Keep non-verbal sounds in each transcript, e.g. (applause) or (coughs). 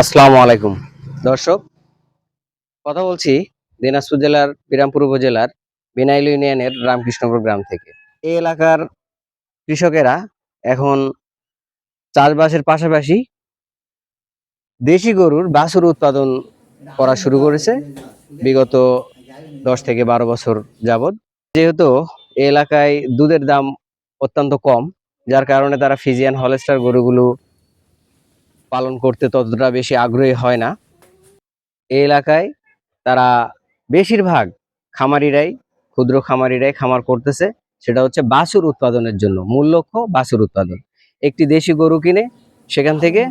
আসসালামু আলাইকুম। দর্শক, কথা বলছি দিনাজপুর জেলার, বিরামপুর উপজেলার বিনাইল ইউনিয়নের রামকৃষ্ণপুর গ্রাম থেকে। এই এলাকার কৃষকেরা এখন চাষবাসের পাশাপাশি দেশি গরুর বাছুর উৎপাদন করা শুরু করেছে বিগত দশ থেকে বারো বছর যাবত যেহেতু এলাকায় দুধের দাম অত্যন্ত কম, যার কারণে তারা ফিজিয়ান হলেস্টার গরুগুলো পালন করতে ততটা বেশি আগ্রহী হয় না। এই এলাকায় তারা বেশিরভাগ খামারিরাই, ক্ষুদ্র খামারিরাই খামার করতেছে। সেটা হচ্ছে বাছুর উৎপাদনের জন্য, মূল লক্ষ্য বাছুর উৎপাদন। একটি দেশি গরু কিনে সেখান থেকে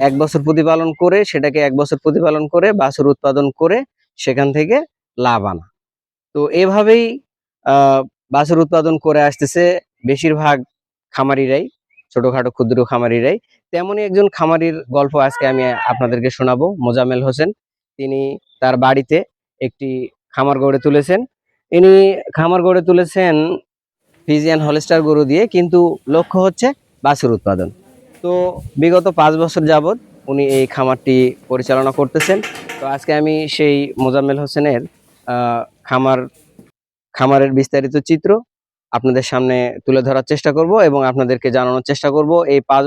এক বছর প্রতিপালন করে, সেটাকে এক বছর প্রতিপালন করে, বাছুর উৎপাদন করে সেখান থেকে লাভ আনা। তো এভাবেই বাছুর উৎপাদন করে আসতেছে বেশিরভাগ খামারিরাই, ছোটখাটো ক্ষুদ্র খামারিরাই। তেমনই একজন খামারির গল্প আজকে আমি আপনাদেরকে শোনাবো। মোজামেল হোসেন, তিনি তার বাড়িতে একটি খামার গড়ে তুলেছেন। ইনি খামার গড়ে তুলেছেন ফিজিয়ান হলস্টার গরু দিয়ে, কিন্তু লক্ষ্য হচ্ছে বাছুর উৎপাদন। তো বিগত পাঁচ বছর যাবৎ উনি এই খামারটি পরিচালনা করতেছেন। তো আজকে আমি সেই মোজাম্মেল হোসেনের খামার, খামারের বিস্তারিত চিত্র আপনাদের সামনে তুলে ধরার চেষ্টা করব এবং আপনাদেরকে জানানোর চেষ্টা করব। এই পাঁচ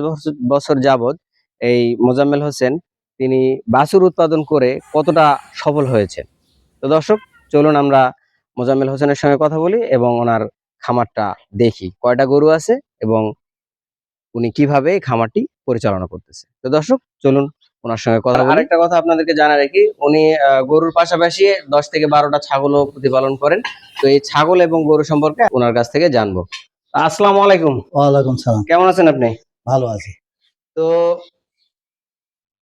বছর যাবত এই মোজাম্মেল হোসেন তিনি বাছুর উৎপাদন করে কতটা সফল হয়েছেন? তো দর্শক, চলুন আমরা মোজাম্মেল হোসেনের সঙ্গে কথা বলি এবং ওনার খামারটা দেখি। কয়টা গরু আছে এবং উনি কীভাবে খামারটি পরিচালনা করতেছে? তো দর্শক, চলুন ওনার সঙ্গে কথা বলি। আরেকটা কথা আপনাদেরকে জানা রাখি উনি আহ, গরুর পাশাপাশি দশ থেকে বারোটা ছাগলও প্রতিপালন করেন। তো এই ছাগল এবং গরু সম্পর্কে ওনার কাছ থেকে জানব। আসসালামু আলাইকুম। ওয়ালাইকুম সালাম। কেমন আছেন আপনি? ভালো আছি। তো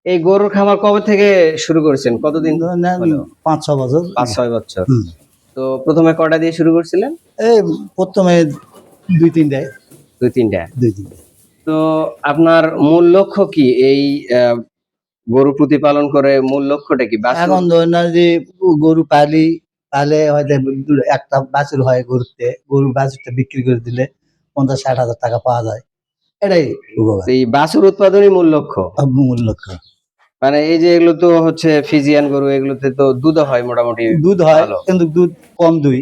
এই গরুর খামার কবে থেকে শুরু করেছেন? কতদিন। পাঁচ ছ বছর। পাঁচ ছয় বছর। তো প্রথমে কটা দিয়ে শুরু করছিলেন? এই প্রথমে দুই তিনটায়। দুই তিনটা দুই তিনটে তো আপনার মূল লক্ষ্য কি এই আহ, গরু প্রতিপালন করে মূল লক্ষ্যটা কি? এখন ধরে না যে গরু পালি পালে হয়তো একটা বাছুর হয় গরুতে গরু বাছুরটা বিক্রি করে দিলে পঞ্চাশ ষাট হাজার টাকা পাওয়া যায়। এটাই এই বাছুর উৎপাদনই মূল লক্ষ্য? মূল লক্ষ্য। মানে এই যে এগুলো তো হচ্ছে ফিজিয়ান গরু এগুলোতে তো দুধ হয় মোটামুটি দুধ হয় কিন্তু দুধ কম দুই।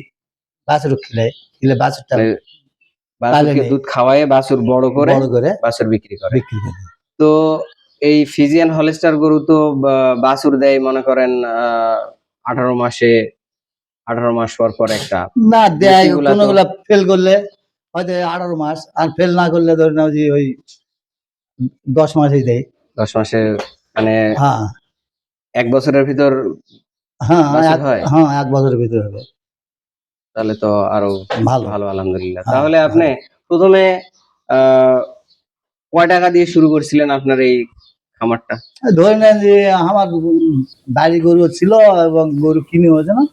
বাছুর খেলে খেলে বাছুরটা মানে বাছুরকে দুধ খাওয়ায় বাছুর বড় করে বড় করে বাছুর বিক্রি করে। বিক্রি করে। তো এই ফিজিয়ান হলস্টার গরু তো বাছুর দেয় মনে করেন আঠারো মাসে আঠারো মাস পর পর একটা। না দেয় কোনগুলা ফেল করলে হয়তো আঠারো মাস আর ফেল না করলে ধরে নাও যে ওই দশ মাসেই দেয়। দশ মাসে মানে হ্যাঁ। এক বছরের ভিতর হ্যাঁ এক- হ্যাঁ? এক বছরের ভিতর হবে। তাহলে তো আরও ভালো। ভালো আলহামদুলিল্লাহ। হ্যাঁ, তাহলে আপনি প্রথমে আহ কয় টাকা দিয়ে শুরু করছিলেন আপনার এই খামারটা? ধরে নেন যে আমার বাড়ি গরু ছিল এবং গরু কিনে হয়েছে না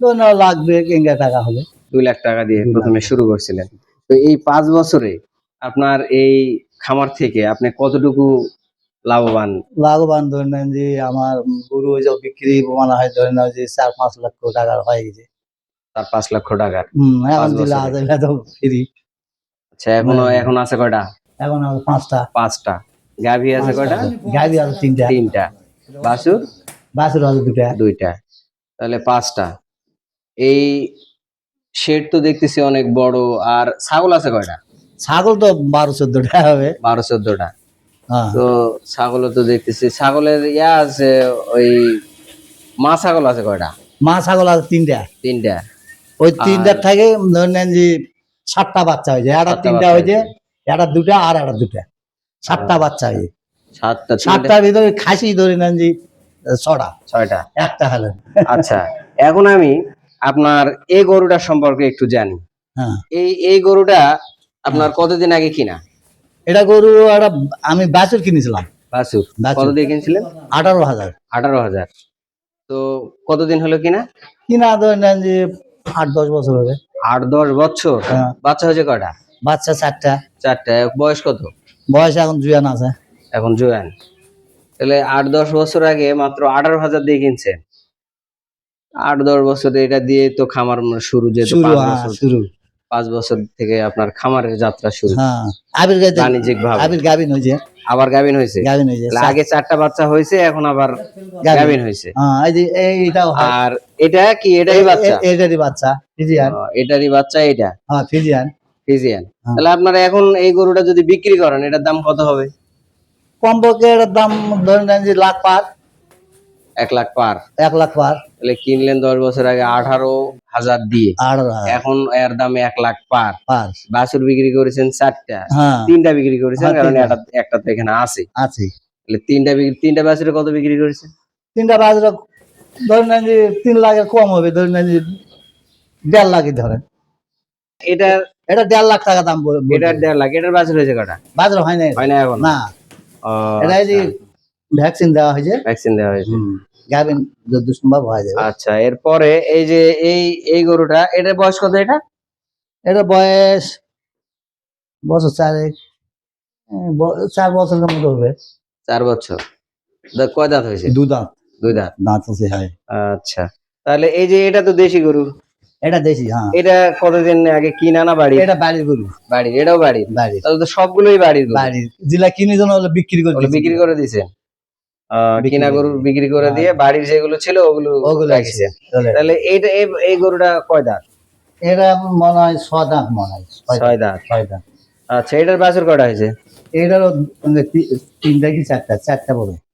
ধরে নাও লাগবে কেঙ্গা টাকা হবে। দুই লাখ টাকা দিয়ে প্রথমে শুরু করছিলেন। তো এই পাঁচ বছরে আপনার এই খামার থেকে আপনি কতটুকু লাভবান? লাভবান ধরে নেন যে আমার গরু ওই যে বিক্রি মনে হয় ধরে নাও যে চার পাঁচ লক্ষ টাকার হয়ে গেছে। তার পাঁচ লক্ষ টাকার। ফ্রি। আচ্ছা এখনও হ্যাঁ। এখন আছে কয়টা? এখন পাঁচটা। পাঁচটা। গাভী আছে কয়টা গাড়ি আছে তিনটা। তিনটা। বাছুর বাছুর আছে দুটা। দুইটা। তাহলে পাঁচটা। এই শেড তো দেখতেছি অনেক বড়। আর ছাগল আছে কয়টা? ছাগল তো বারো চোদ্দটা হবে। বারো চোদ্দটা। হ্যাঁ। তো ছাগলও তো দেখতেছি। ছাগলের ইয়া আছে ওই মা ছাগল আছে কয়টা? মা ছাগল আছে তিনটা। তিনটা। ওই তিনটার থেকে ধরে নেন যে সাতটা বাচ্চা হয়েছে। একটা তিনটা হয়েছে। একটা দুটা আর একটা দুটা। সাতটা বাচ্চা সাতটা সাতটার ভিতরে খাসি ধরে নেন যে ছটা। ছয়টা। একটা হলেন আচ্ছা এখন আমি আপনার এই গরুটার সম্পর্কে একটু জানি। হ্যাঁ। এই এই গরুটা আপনার কতদিন আগে কিনা? এটা গরু একটা আমি বাছুর কিনেছিলাম। বাছুর? বাছুর। কত দিয়ে কিনছিলেন? আঠারো হাজার। আঠারো হাজার। তো কতদিন হলো কিনা? কিনা ধরে নেন যে আট দশ বছর হবে। আট দশ বছর? হ্যাঁ। বাচ্চা হয়েছে কয়টা? বাচ্চা চারটা। চারটা। বয়স কত? বয়স এখন জুয়ান আছে। এখন জোয়ান। তাহলে আট দশ বছর আগে মাত্র আঠারো হাজার দিয়ে কিনছেন আট দশ বছর এটা দিয়ে তো খামার শুরু যেহেতু শুরু পাঁচ হ্যাঁ, বছর শুরু। পাঁচ বছর থেকে আপনার খামারের যাত্রা শুরু। হ্যাঁ আবির বাণিজ্যিক ভাবে। আবির গাবিন হয়েছে। আবার গাভিন হয়েছে? গাবিন হয়েছে আগে চারটা বাচ্চা হয়েছে এখন আবার। গাভিন। হয়েছে। হ্যাঁ আর এটা কি? এটারই বাচ্চা? এটারই বাচ্চা ফিজিয়ান। এটারই বাচ্চা এটা হ্যাঁ ফিজিয়ান। ফিজিয়ান হ্যাঁ। তাহলে আপনারা এখন এই গরুটা যদি বিক্রি করেন এটার দাম কত হবে? কমপক্ষে এটার দাম ধরে নেন যে লাখ পার। এক লাখ পার। এক লাখ পার। তাহলে কিনলেন দশ বছর আগে আঠারো হাজার দিয়ে। এখন এর দাম এক লাখ পার। বাছুর বিক্রি করেছেন চারটা। হ্যাঁ। তিনটা বিক্রি করেছেন হ্যাঁ, কারণ একটা একটা তো এখানে আছে। আছে। তাহলে তিনটা তিনটা বাছুরে কত বিক্রি করেছেন? তিনটা বাজারে ধরে নেন যে তিন লাখের কম হবে ধরে নেন যে দেড় লাখই ধরেন। এটার এটা দেড় লাখ টাকা দাম বলবে। দেড় লাখ এটার বাজার হয়েছে কটা? বাজার হয় না হয় না এখন? না। এটা এই যে ভ্যাকসিন দেওয়া হয়েছে। ভ্যাকসিন দেওয়া হয়েছে। গাবিন যত সম্ভব হয়ে যাবে আচ্ছা এরপরে এই যে এই এই গরুটা এটার বয়স কত এটা? এটা বয়স বছর চারেক। চার বছরের মতো হবে। চার বছর। কয় দাঁত হয়েছে? দু দাঁত। দুই দাঁত। দাঁত আছে হয়। আচ্ছা। তাহলে এই যে এটা তো দেশি গরু। এটা দেশি হ্যাঁ। এটা কতদিন আগে কিনা না বাড়ি? এটা বাড়ির গরু। বাড়ির এটাও বাড়ির? বাড়ির। তাহলে তো সবগুলোই বাড়ির বাড়ির। যেটা কিনে জন্য হলো বিক্রি করে বিক্রি করে বিক্রি কিনা গরু বিক্রি করে দিয়ে বাড়ির যেগুলো ছিল ওগুলো ওগুলো রাখিছেন চলে। তাহলে এইটা এই- এই গরুটা কয় দাঁত? এটা মনে হয় ছ দাঁত মনে হয়। ছয় দাঁত, ছয় দাঁত। আচ্ছা এটার বাছুর কয়টা হয়েছে? এটারও তিনটা কি চারটা? চারটা বড়।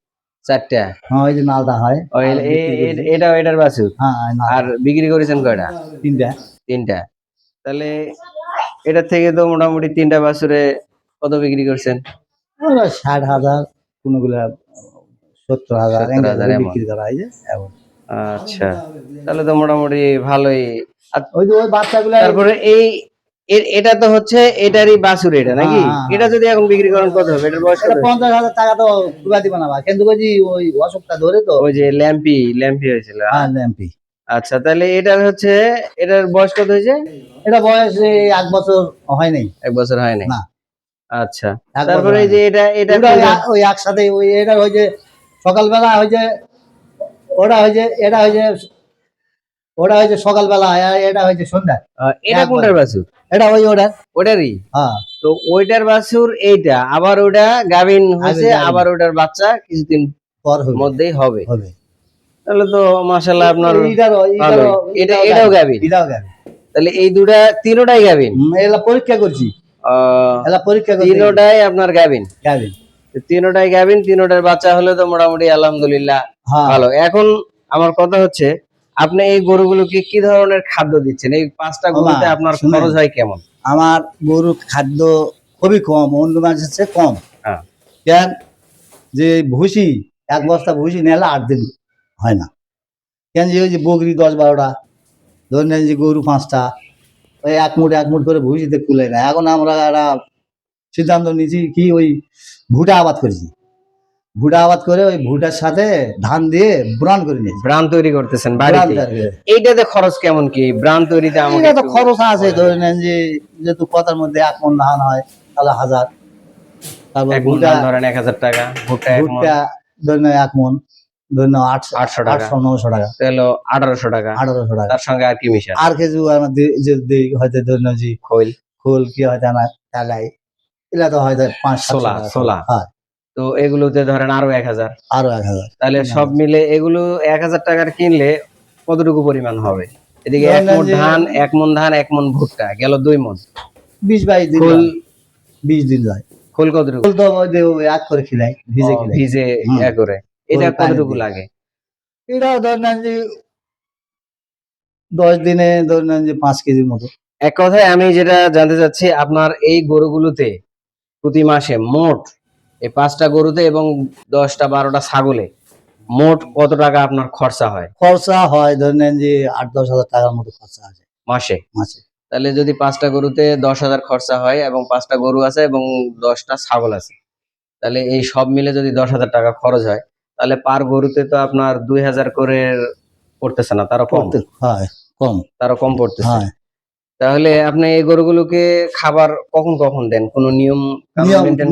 চারটা? হ্যাঁ ওই যে নালদা হয়। ও, আর এ- এ- বিক্রি এ- করি। এটাও এটার বাছুর? হ্যাঁ আর বিক্রি করেছেন কয়টা? তিনটা। তিনটা। তাহলে এটার থেকে তো মোটামুটি তিনটা বাছুরে কত বিক্রি করছেন? ষাট হাজার কোনগুলা সত্তর হাজার 70 হাজার বিক্রি করা হয় আচ্ছা। তাহলে তো মোটামুটি ভালোই। ওই যে ওই বাচ্চাগুলা তারপরে এই এটা তো হচ্ছে এটারই বাছুর এটা নাকি? হ্যাঁ, হ্যাঁ। এটা যদি এখন বিক্রি করেন কত হবে? এটার বয়স কত? এটা পঞ্চাশ হাজার টাকা তো পুরা দিবে না বা কিন্তু ওই যে ওই অসুখটা ধরে তো ওই যে ল্যাম্পি ল্যাম্পি হয়েছিল। হ্যাঁ ল্যাম্পি। আচ্ছা তাহলে এটার হচ্ছে এটার বয়স কত হয়েছে? এটা বয়স এক বছর হয় নাই। এক বছর হয় নাই? না। আচ্ছা তারপরে যে এটা এটা ওই- ওই একসাথে ওই এটা হয়ে যে সকালবেলা হয়ে যে ওটা হয়ে যে এটা হয়ে যে ওটা হয়েছে সকালবেলা আর এটা হয়েছে সন্ধ্যা। এটা কোনটার বাছুর? এটা ওই ওটা। ওটারই? হ্যাঁ। তো ওইটার বাছুর এইটা আবার ওটা গাভিন হয়েছে আবার ওটার বাচ্চা কিছুদিন পর মধ্যেই হবে। হবে। তাহলে তো মাশাল্লাহ আপনার এটা এটাও গাভিন। এটাও গাবি তাহলে এই দুটা তিনোটাই গাভিন? এলা পরীক্ষা করছি। আহ, এলা পরীক্ষা করছি। তিনোটাই আপনার গাভিন। তো তিনোটাই গাভিন তিনোটার বাচ্চা হলে তো মোটামুটি আলহামদুলিল্লাহ হ্যাঁ। ভালো। এখন আমার কথা হচ্ছে আপনি এই গরুগুলোকে কি ধরনের খাদ্য দিচ্ছেন? এই পাঁচটা গরুতে আপনার। খরচ হয় কেমন? আমার গরুর খাদ্য খুবই কম অন্য মানুষের চেয়ে কম। হ্যাঁ। কেন? যে ভুসি এক বস্তা ভুসি নেলে আট দিন হয় না। কেন যে ওই যে বকরি দশ বারোটা ধরে নেন যে গরু পাঁচটা ওই এক মুঠ এক মুঠ করে ভুসিতে কুলে না। এখন আমরা একটা সিদ্ধান্ত নিয়েছি কি ওই ভুটা আবাদ করেছি। ভুটা আবাদ করে ওই ভুটার সাথে ধান দিয়ে ব্রান করে নিয়েছি। ব্রান তৈরি করতেছেন বাড়িতে? এইটাতে খরচ কেমন কি? ব্রান তৈরিতে আমাকে তো খরচ আছে ধরে নেন যে যেহেতু কথার মধ্যে এক মন ধান হয় তাহলে হাজার। তারপর ভুট্টা ধরেন এক হাজার টাকা ভুট্টা ভুট্টা ধরে নেন এক মন ধরে নেন আটশো আটশো টাকা। নশো টাকা। আঠারোশো টাকা। আঠারোশো টাকা। তার সঙ্গে আর কি মিশা আর কিছু আমরা দি- হয়তো ধরে নেন যে খৈল। খোল কি হয়তো তো হয়তো পাঁচ টাকা। ছোলা। হ্যাঁ। তো এগুলোতে ধরেন আরও এক হাজার। আরও এক হাজার। তাহলে সব মিলে এগুলো এক হাজার টাকার কিনলে কতটুকু পরিমাণ হবে? এদিকে এক মন ধান এক মন ধান এক মন ভুট্টা গেল দুই মন। বিশ বাইশ দিন বিশ দিন যায়। খোল কতটুকু? খোল তো এক করে খিলাই ভিজে খিলাই ভিজে হুম। ইয়া করে। এটা কতটুকু লাগে? এটাও ধরে নেন যে দশ দিনে ধরে নেন যে পাঁচ কেজির মতো। এক কথায় আমি যেটা জানতে চাচ্ছি আপনার এই গরুগুলোতে প্রতি মাসে মোট এই পাঁচটা গরুতে এবং দশটা বারোটা ছাগলে মোট কত টাকা আপনার খরচা হয়? খরচা হয় ধরে নেন যে আট দশ হাজার টাকার মতো খরচা আছে। মাসে? মাসে। তাহলে যদি পাঁচটা গরুতে দশ হাজার খরচা হয় এবং পাঁচটা গরু আছে এবং দশটা ছাগল আছে তাহলে এই সব মিলে যদি দশ হাজার টাকা খরচ হয় তাহলে পার গরুতে তো আপনার দুই হাজার করে পড়তেছে না তারও কম। হয় কম। তারও কম পড়তেছে। হয়। তাহলে আপনি এই গরুগুলোকে খাবার কখন কখন দেন? কোনো নিয়ম মেনটেন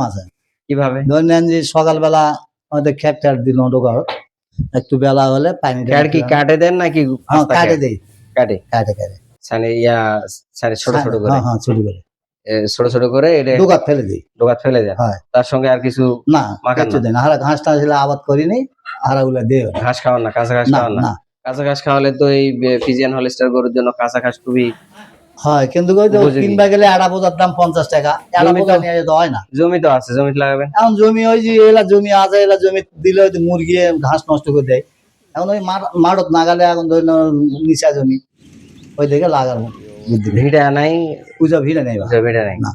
আছে। কীভাবে? ধরে নেন যে সকালবেলা আমাদের খেট ট্যাট দিল ঢোকার একটু বেলা হলে পানি খ্যার কি কাটে দেন নাকি হ্যাঁ কাটে? দেই। কাটে? কাটে কাটে। সানি ইয়া সানি ছোট ছোট করে? হ্যাঁ হ্যাঁ ছোট করে। ছোট ছোট করে এটা দোকান ফেলে দিই। ডোকাত ফেলে দেন। তার সঙ্গে আর কিছু না মাখান কিচ্ছু না? দেয় না। হারা ঘাস টাস হলে আবাদ করিনি হারা গুলা না। ঘাস খাওয়ান না? কাঁচা ঘাস খাওয়ান না? না। কাঁচা ঘাস খাওয়ালে তো এই ফিজিয়ান হলিস্টার গরুর জন্য কাঁচা ঘাস খুবই হয় কিন্তু কিনবা গেলে আড়া বোঝার দাম পঞ্চাশ টাকা আড়া বোঝা নিয়ে যেতে হয় না। জমি তো আছে জমিতে লাগাবেন। এখন জমি ওই যে এলা জমি আছে এলা জমি দিলে হয়তো মুরগি ঘাস নষ্ট করে দেয়। এখন ওই মাঠ- মাঠত নাগালে এখন ধরে নাও নিচা জমি ওই দিকে নেই। ভিড়া নাই। পূজা ভিড়ে নেই। ভিড়া নাই। না।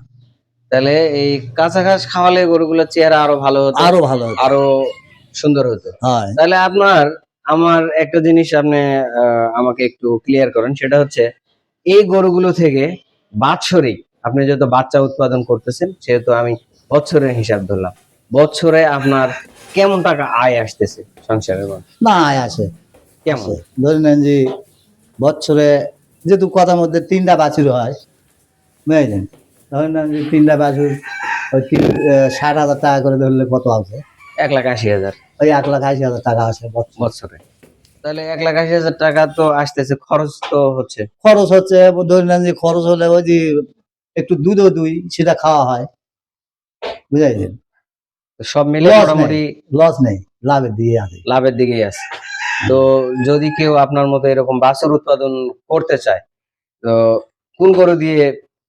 তাহলে এই কাঁচা ঘাস খাওয়ালে গরুগুলোর চেহারা আরও ভালো হতো আরও ভালো আরও সুন্দর হতো। হয়। তাহলে আপনার আমার একটা জিনিস আপনি আমাকে একটু ক্লিয়ার করেন সেটা হচ্ছে এই গরুগুলো থেকে বাৎসরিক আপনি যেহেতু বাচ্চা উৎপাদন করতেছেন সেহেতু আমি বছরের হিসাব ধরলাম। বছরে আপনার কেমন টাকা আয় আসতেছে সংসারের মধ্যে? না আয় আসে। কেমন। ধরে নেন যে বছরে যেহেতু কথার মধ্যে তিনটা বাছুর হয় বুঝলেন? ধরে নেন যে তিনটা বাছুর ওই ষাট হাজার টাকা করে ধরলে কত আছে এক লাখ আশি হাজার। ওই এক লাখ আশি হাজার টাকা আসে বছর। তাহলে এক লাখ আশি হাজার টাকা তো আসতেছে খরচ তো হচ্ছে। খরচ হচ্ছে ধরে নেন যে খরচ হলে ওই যে একটু দুধও দুই সেটা খাওয়া হয়। বুঝাইছেন সব মিলে মোটামুটি লস নেই লাভের দিকে আছে। লাভের দিকেই আছে। তো যদি কেউ আপনার মতো এরকম বাছুর উৎপাদন করতে চায় তো কোন গরু দিয়ে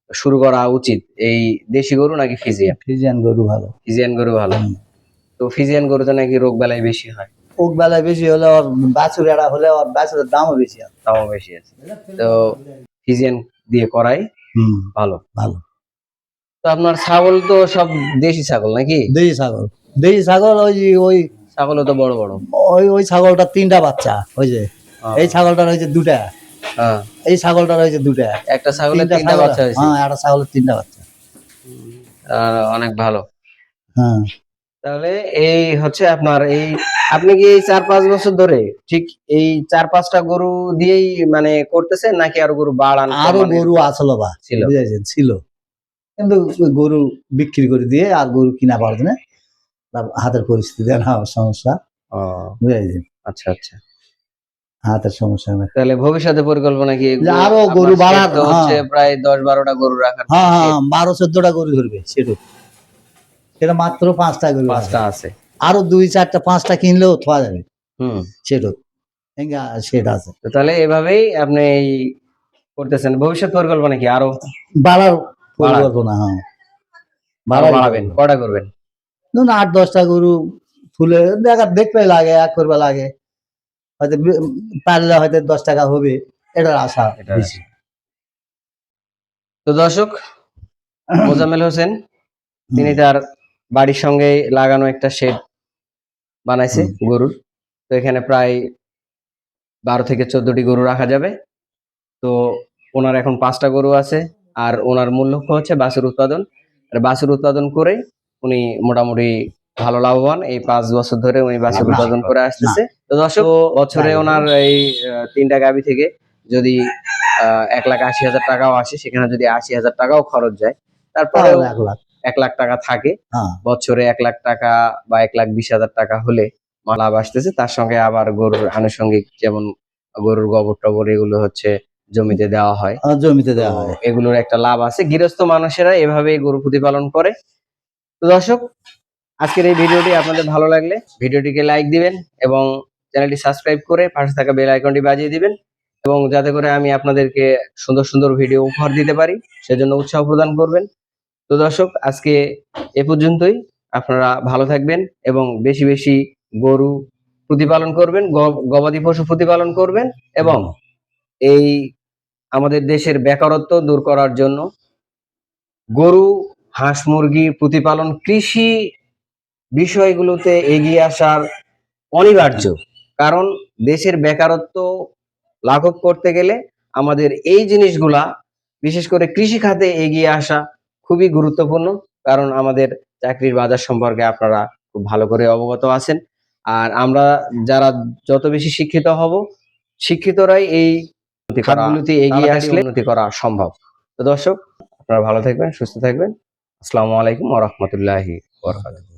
শুরু করা উচিত? এই দেশি গরু নাকি ফিজিয়ান? ফিজিয়ান গরু ভালো। ফিজিয়ান গরু ভালো। তো ফিজিয়ান গরুতে নাকি রোগ বেলায় বেশি হয়? ওক বেলায় বেশি হলে ওর বাছুর এরা হলে ওর বাছুরের দামও বেশি আছে। দামও বেশি আছে। তো ফিজিয়ান দিয়ে করাই হুম। ভালো। ভালো। তো আপনার ছাগল তো সব দেশি ছাগল নাকি? দেশি ছাগল। দেশি ছাগল ওই ওই ছাগলও তো বড় বড়। ওই ওই ছাগলটা তিনটা বাচ্চা ওই যে। এই ছাগলটার হয়েছে দুটা। হ্যাঁ। এই ছাগলটার হয়েছে দুটা। একটা ছাগলের তিনটা বাচ্চা হয়েছে। হ্যাঁ একটা ছাগলের তিনটা বাচ্চা। আর অনেক ভালো। হ্যাঁ। তাহলে এই হচ্ছে আপনার এই আপনি কি এই চার পাঁচ বছর ধরে ঠিক এই চার পাঁচটা গরু দিয়েই মানে করতেছেন নাকি আরও গরু বাড়ান আরও গরু আসলো বা ছিল। বুঝেছেন ছিল। কিন্তু গরু বিক্রি করে দিয়ে আর গরু কিনা পারবে না। হাতের পরিস্থিতি না সমস্যা। বুঝেছেন আচ্ছা আচ্ছা। হাতের সমস্যা না। তাহলে ভবিষ্যতে পরিকল্পনা কি আরও গরু আপনার বাড়ার- শেড তো হচ্ছে হ্যাঁ। প্রায় দশ বারোটা গরু রাখার হ্যাঁ হ্যাঁ বারো চোদ্দটা গরু ধরবে সেটু সেটা মাত্র পাঁচটা গরু পাঁচটা আছে। আরও দুই চারটা পাঁচটা কিনলেও থোয়া যাবে। হুম। সেটু সেটা আছে। তাহলে এভাবেই আপনি করতেছেন। ভবিষ্যৎ পরিকল্পনা কি? আরও বাড়ার। পরিকল্পনা হ্যাঁ। বাড়াবেন? কটা করবেন? ধরুন আট দশটা গরু ফুলে দেখা দেখতে লাগে এক করবে লাগে। হয়তো পারলে হয়তো দশ টাকা হবে। এটার আশা বেশি। তো দর্শক (coughs) মোজাম্মেল হোসেন তিনি তার বাড়ির সঙ্গে লাগানো একটা শেড বানাইছে গরুর। তো এখানে প্রায় বারো থেকে চোদ্দটি গরু রাখা যাবে। তো ওনার এখন পাঁচটা গরু আছে আর ওনার মূল লক্ষ্য হচ্ছে বাছুর উৎপাদন। আর বাছুর উৎপাদন করে উনি মোটামুটি ভালো লাভবান। এই পাঁচ বছর ধরে উনি বাছুর না, উৎপাদন করে আসতেছে। তো দর্শক বছরে ওনার এই তিনটা গাবি থেকে যদি আহ, এক লাখ আশি হাজার টাকাও আসে সেখানে যদি আশি হাজার টাকাও খরচ যায় তারপরে এক লাখ। এক লাখ টাকা থাকে হ্যাঁ। বছরে এক লাখ টাকা বা এক লাখ বিশ হাজার টাকা হলে লাভ আসতেছে। তার সঙ্গে আবার গরুর আনুষঙ্গিক যেমন গরুর গোবর টবর এগুলো হচ্ছে জমিতে দেওয়া হয়। জমিতে দেওয়া হয়। এগুলোর একটা লাভ আছে। গৃহস্থ মানুষেরা এভাবে গরু প্রতিপালন করে। তো দর্শক আজকের এই ভিডিওটি আপনাদের ভালো লাগলে ভিডিওটিকে লাইক দিবেন এবং চ্যানেলটি সাবস্ক্রাইব করে পাশে থাকা বেল আইকনটি বাজিয়ে দিবেন এবং যাতে করে আমি আপনাদেরকে সুন্দর সুন্দর ভিডিও উপহার দিতে পারি সেজন্য উৎসাহ প্রদান করবেন। তো দর্শক, আজকে এ পর্যন্তই। আপনারা ভালো থাকবেন এবং বেশি বেশি গরু প্রতিপালন করবেন গবাদি পশু প্রতিপালন করবেন এবং এই আমাদের দেশের বেকারত্ব দূর করার জন্য গরু, হাঁস, মুরগি প্রতিপালন কৃষি বিষয়গুলোতে এগিয়ে আসার অনিবার্য। কারণ দেশের বেকারত্ব লাঘব করতে গেলে আমাদের এই জিনিসগুলা, বিশেষ করে কৃষি খাতে এগিয়ে আসা খুবই গুরুত্বপূর্ণ কারণ আমাদের চাকরির বাজার সম্পর্কে আপনারা খুব ভালো করে অবগত আছেন। আর আমরা যারা যত বেশি শিক্ষিত হব শিক্ষিতরাই এই খাতগুলোতে এগিয়ে আসলে উন্নতি করা সম্ভব। তো দর্শক আপনারা ভালো থাকবেন সুস্থ থাকবেন। আসসালামু আলাইকুম ওয়া রাহমাতুল্লাহি ওয়া বারাকাতুহু।